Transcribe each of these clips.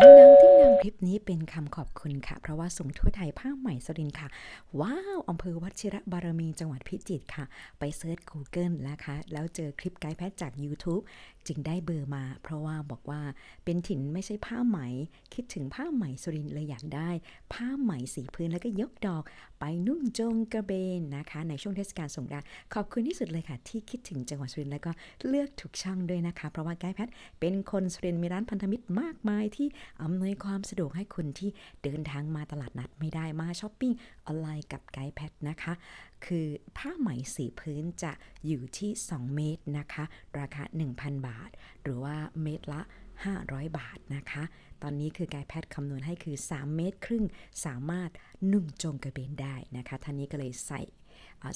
அப்படின்னா คลิปนี้เป็นคำขอบคุณค่ะ เพราะว่าส่งทั่วไทยผ้าใหม่สรินค่ะ ว้าวอำเภอวัชิระบารมีจังหวัดพิจิตรค่ะ ไปเซิร์ช Google นะคะ แล้วเจอคลิปไกด์แพทจาก YouTube จึงได้เบอร์มา เพราะว่าบอกว่าเป็นถิ่นไม่ใช่ผ้าไหม คิดถึงผ้าไหมสุรินเลยอยากได้ ผ้าไหมสีพื้นแล้วก็ยกดอก ไปนุ่งจงกระเบนนะคะ ในช่วงเทศกาลสงกรานต์ขอบคุณที่สุดเลยค่ะ ที่คิดถึงจังหวัดสุรินทร์แล้วก็เลือกถูกช่องด้วยนะคะ เพราะว่าไกด์แพทเป็นคนสุรินทร์มีร้านพันธมิตรมากมายที่อำนวยความสะดวกให้คุณที่เดินทางมาตลาดนัดไม่ได้มาช้อปปิ้งออนไลน์กับไกด์แพทนะคะ คือผ้าไหมสีพื้นจะอยู่ที่ 2 เมตรนะคะ ราคา 1,000 บาท หรือว่าเมตรละ 500 บาทนะคะ ตอนนี้คือไกด์แพทคำนวณให้คือ 3 เมตรครึ่ง สามารถนุ่งจงกระเบนได้นะคะท่านนี้ก็เลยใส่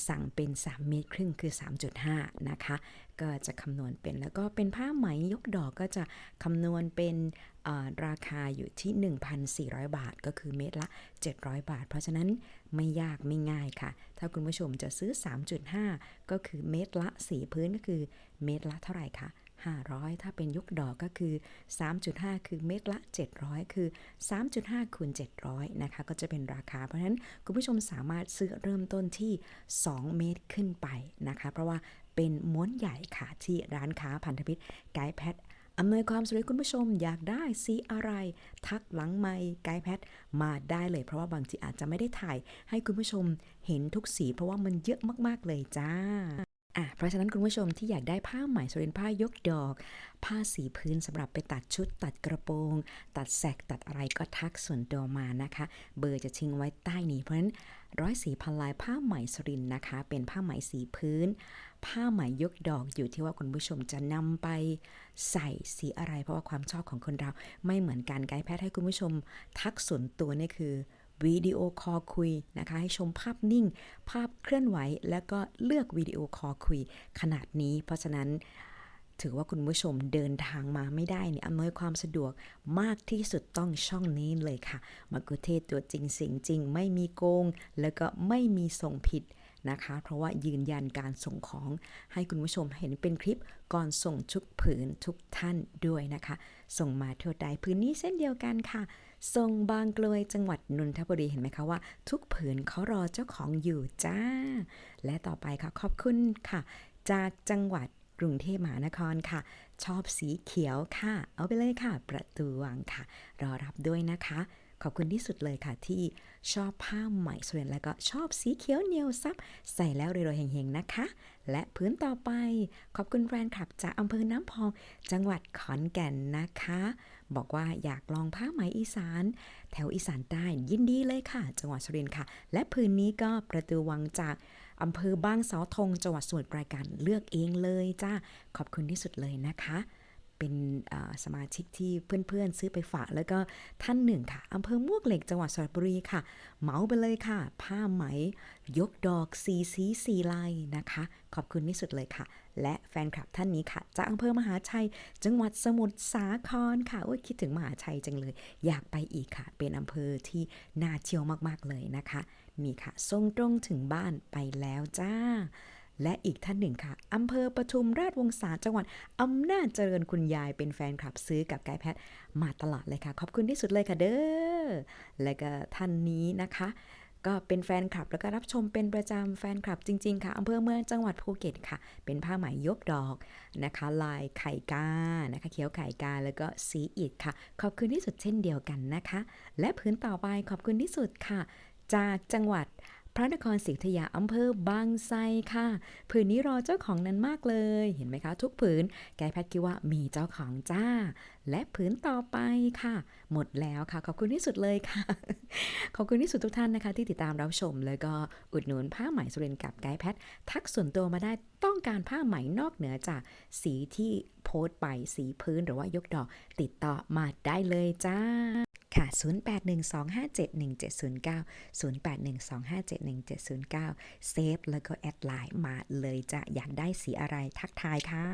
สั่งเป็น 3 เมตรครึ่งคือ 3.5 นะคะ ก็จะคำนวณเป็นแล้วก็เป็นผ้าไหมยกดอกก็จะคำนวณเป็นราคาอยู่ที่ 1,400 บาท ก็คือเมตรละ 700 บาท เพราะฉะนั้นไม่ยากไม่ง่ายค่ะ ถ้าคุณผู้ชมจะซื้อ 3.5 ก็คือเมตรละสีพื้นก็คือเมตรละเท่าไหร่คะ 500 ถ้าเป็นยกดอกก็คือ 3.5 คือเมตรละ 700 คือ 3.5คูณ700 นะคะ ก็จะเป็นราคา เพราะฉะนั้นคุณผู้ชมสามารถซื้อเริ่มต้นที่ 2 เมตรขึ้นไปนะคะ เพราะว่าเป็นม้วนใหญ่ค่ะที่ร้านค้าพันธมิตรไกด์แพทอำนวยความสะดวกคุณผู้ชมอยากได้สีอะไร ทักหลังไมค์ไกด์แพทมาได้เลย เพราะว่าบางทีอาจจะไม่ได้ถ่ายให้คุณผู้ชมเห็นทุกสี เพราะว่ามันเยอะมาก ๆ เลยจ้า อะเพราะฉะนั้นคุณผู้ชมที่อยากได้ผ้าไหมสุรินทร์ผ้ายกดอก ผ้าสีพื้นสำหรับไปตัดชุด ตัดกระโปรง ตัดแสกตัดอะไรก็ทักส่วนตัวมานะคะ เบอร์จะทิ้งไว้ใต้นี้เพราะฉะนั้นร้อยสีพันลายผ้าไหมสุรินทร์นะคะ เป็นผ้าไหมสีพื้น ผ้าไหมยกดอกอยู่ที่ว่าคุณผู้ชมจะนำไปใส่สีอะไร เพราะว่าความชอบของคนเราไม่เหมือนกันไกด์แพทย์ให้คุณผู้ชม ทักส่วนตัวนี่คือ วิดีโอคอลคุยนะคะให้ชมภาพนิ่ง ภาพเคลื่อนไหว แล้วก็เลือกวิดีโอคอลคุยขนาดนี้ เพราะฉะนั้นถือว่าคุณผู้ชมเดินทางมาไม่ได้เนี่ยอำนวยความสะดวกมากที่สุดต้องช่องนี้เลยค่ะ มากุเทศตัวจริงเสียงจริง ไม่มีโกง แล้วก็ไม่มีส่งผิด นะคะ เพราะว่ายืนยันการส่งของให้คุณผู้ชมเห็นเป็นคลิปก่อนส่งทุกผืนทุกท่านด้วยนะคะ ส่งมาทั่วใดพื้นนี้เส้นเดียวกันค่ะ ส่งบางกลวยจังหวัดนนทบุรีเห็นไหมคะว่า ทุกผืนเขารอเจ้าของอยู่จ้า และต่อไปค่ะขอบคุณค่ะ จากจังหวัดกรุงเทพมหานครค่ะ ชอบสีเขียวค่ะ เอาไปเลยค่ะ ประตูวังค่ะ รอรับด้วยนะคะ ขอบคุณที่สุดเลยค่ะ ที่ชอบผ้าไหมสวยแล้วก็ชอบสีเขียวเนียวซับ ใส่แล้วรวยๆเฮงๆนะคะ และพื้นต่อไป ขอบคุณแฟนคลับจากอำเภอน้ำพอง จังหวัดขอนแก่นนะคะ บอกว่าอยากลองผ้าไหมอีสาน แถวอีสานใต้ยินดีเลยค่ะ จังหวัดสุรินทร์ค่ะ และพื้นนี้ก็ประตูวังจากอำเภอบางเสาธงจังหวัดสมุทรปราการเลือกเองเลยจ้าขอบคุณที่สุดเลยนะคะ เป็นสมาชิกที่เพื่อนๆ ซื้อไปฝาก แล้วก็ท่านหนึ่งค่ะอำเภอมวกเหล็กจังหวัดสระบุรีค่ะ เหมาไปเลยค่ะ ผ้าไหม ยกดอกสีสีสีลายนะคะ ขอบคุณที่สุดเลยค่ะ และแฟนคลับท่านนี้ค่ะ จากอำเภอมหาชัย จังหวัดสมุทรสาครค่ะโอ้ยคิดถึงมหาชัยจังเลย อยากไปอีกค่ะ เป็นอำเภอที่น่าเที่ยวมากๆเลยนะคะ นี่ค่ะส่งตรงถึงบ้านไปแล้วจ้า และอีกท่านหนึ่งค่ะอำเภอปทุมราชวงศาจังหวัดอำนาจเจริญคุณยายเป็นแฟนคลับซื้อกับไกด์แพทมาตลอดเลยค่ะ ขอบคุณที่สุดเลยค่ะเด้อ และก็ท่านนี้นะคะ ก็เป็นแฟนคลับแล้วก็รับชมเป็นประจำแฟนคลับจริง ๆ ค่ะอำเภอเมืองจังหวัดภูเก็ตค่ะ เป็นผ้าไหมยกดอกนะคะ ลายไข่กานะคะ เขียวไข่กาแล้วก็สีอิฐค่ะ ขอบคุณที่สุดเช่นเดียวกันนะคะ และพื้นต่อไปขอบคุณที่สุดค่ะ จากจังหวัด พระนครศรีธยาอำเภอบางไทรค่ะ ผืนนี้รอเจ้าของนั้นมากเลย เห็นไหมคะ ทุกผืน แกแพทย์คิดว่ามีเจ้าของจ้า และผืนต่อไปค่ะ หมดแล้วค่ะ ขอบคุณที่สุดเลยค่ะ ขอบคุณที่สุดทุกท่านนะคะ ที่ติดตามรับชม แล้วก็อุดหนุนผ้าไหมสุรินทร์กับไกด์แพททักส่วนตัวมาได้ต้องการผ้าไหมนอกเหนือจากสีที่โพสต์ไปสีพื้นหรือว่ายกดอกติดต่อมาได้เลยจ้าค่ะ 0812571709 0812571709 เซฟแล้วก็แอดไลน์มาเลยจะอยากได้สีอะไรทักทายค่ะ